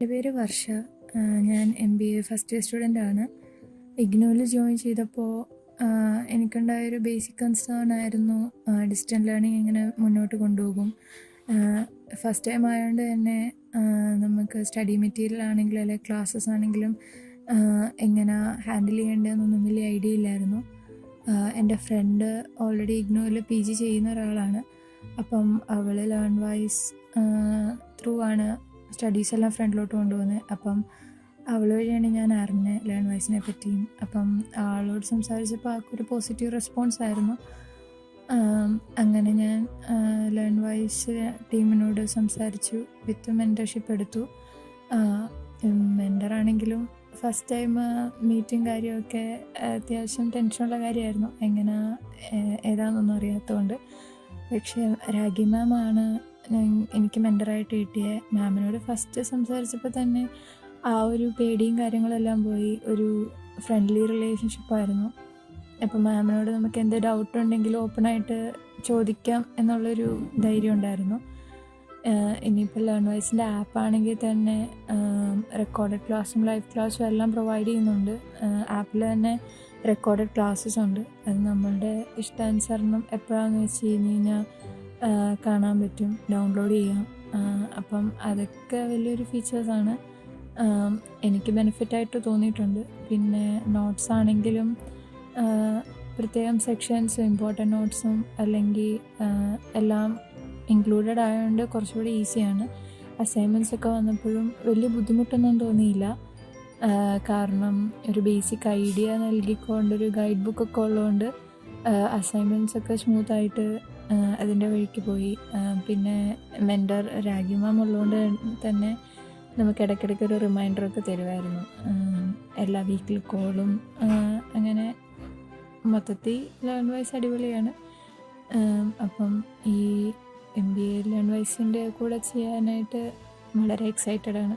എന്റെ പേര് വർഷ. ഞാൻ M B A first year student ആണ്. ഇഗ്നോയിൽ ജോയിൻ ചെയ്തപ്പോൾ എനിക്കുണ്ടായൊരു ബേസിക് കൺസേൺ ആയിരുന്നു. ഡിസ്റ്റന്റ് ലേണിംഗ് എങ്ങനെ മുന്നോട്ട് കൊണ്ടുപോകും. ഫസ്റ്റ് ടൈം ആയതുകൊണ്ട് തന്നെ നമുക്ക് സ്റ്റഡി മെറ്റീരിയൽ ആണെങ്കിലും അല്ലെങ്കിൽ ക്ലാസ്സസ് ആണെങ്കിലും എങ്ങനെ ഹാൻഡിൽ ചെയ്യേണ്ടതെന്നൊന്നും വലിയ ഐഡിയ ഇല്ലായിരുന്നു. എന്റെ ഫ്രണ്ട് ഓൾറെഡി ഇഗ്നോയിൽ പി ജി ചെയ്യുന്ന ഒരാളാണ്. അപ്പം അവൾ ലേൺ വൈസ് ത്രൂ ആണ് സ്റ്റഡീസ് എല്ലാം ഫ്രണ്ടിലോട്ട് കൊണ്ടുപോകുന്നത് അപ്പം അവൾ വഴിയാണ് ഞാൻ അറിഞ്ഞത് ലേൺ വൈസിനെ പറ്റിയും. അപ്പം ആളോട് സംസാരിച്ചപ്പോൾ ഒരു പോസിറ്റീവ് റെസ്പോൺസ് ആയിരുന്നു. അങ്ങനെ ഞാൻ ലേൺ വൈസ് ടീമിനോട് സംസാരിച്ചു വിത്ത് മെന്റർഷിപ്പ് എടുത്തു. മെന്ററാണെങ്കിലും ഫസ്റ്റ് ടൈം മീറ്റിംഗ് കാര്യമൊക്കെ അത്യാവശ്യം ടെൻഷനുള്ള കാര്യമായിരുന്നു. എങ്ങനെ ഏതാണെന്നൊന്നും അറിയാത്തതുകൊണ്ട്. പക്ഷേ രാഗി മാമാണ് എനിക്ക് മെന്ററായിട്ട് കിട്ടിയ മാമിനോട് ഫസ്റ്റ് സംസാരിച്ചപ്പോൾ തന്നെ ആ ഒരു പേടിയും കാര്യങ്ങളെല്ലാം പോയി. ഒരു ഫ്രണ്ട്ലി റിലേഷൻഷിപ്പായിരുന്നു അപ്പം മാമിനോട് നമുക്ക് എന്ത് ഡൗട്ട് ഉണ്ടെങ്കിലും ഓപ്പണായിട്ട് ചോദിക്കാം എന്നുള്ളൊരു ധൈര്യം ഉണ്ടായിരുന്നു. ഇനിയിപ്പോൾ ലേൺ വൈസിന്റെ ആപ്പാണെങ്കിൽ തന്നെ റെക്കോർഡഡ് ക്ലാസ്സും ലൈവ് ക്ലാസ്സും എല്ലാം പ്രൊവൈഡ് ചെയ്യുന്നുണ്ട്. ആപ്പിൽ തന്നെ റെക്കോർഡഡ് ക്ലാസ്സസ് ഉണ്ട്. അത് നമ്മളുടെ ഇഷ്ടാനുസരണം എപ്പോഴാണെന്ന് വെച്ച് കഴിഞ്ഞ് കഴിഞ്ഞാൽ കാണാൻ പറ്റും. ഡൗൺലോഡ് ചെയ്യാം. അപ്പം അതൊക്കെ വലിയൊരു ഫീച്ചേഴ്സാണ് എനിക്ക് ബെനിഫിറ്റായിട്ട് തോന്നിയിട്ടുണ്ട്. പിന്നെ നോട്ട്സ് ആണെങ്കിലും പ്രത്യേകം സെക്ഷൻസും ഇമ്പോർട്ടന്റ് നോട്ട്സും അല്ലെങ്കിൽ എല്ലാം ഇൻക്ലൂഡഡ് ആയതുകൊണ്ട് കുറച്ചുകൂടി ഈസിയാണ് അസൈൻമെന്റ്സ് ഒക്കെ വന്നപ്പോഴും വലിയ ബുദ്ധിമുട്ടൊന്നും തോന്നിയില്ല. കാരണം ഒരു ബേസിക് ഐഡിയ നൽകിക്കൊണ്ടൊരു ഗൈഡ് ബുക്കൊക്കെ ഉള്ളതുകൊണ്ട് അസൈൻമെന്റ്സ് ഒക്കെ സ്മൂത്തായിട്ട് അതിന്റെ വഴിക്ക് പോയി. പിന്നെ മെന്റർ രാഗി മാം ഉള്ളതുകൊണ്ട് തന്നെ നമുക്ക് ഇടയ്ക്കിടയ്ക്ക് ഒരു റിമൈൻഡറൊക്കെ തരുമായിരുന്നു എല്ലാ വീക്കിൽ കോളും അങ്ങനെ മൊത്തത്തിൽ ലേൺ വൈസ് അടിപൊളിയാണ്. അപ്പം ഈ എം ബി എ ലേൺ വൈസിന്റെ കൂടെ ചെയ്യാനായിട്ട് വളരെ എക്സൈറ്റഡ് ആണ്.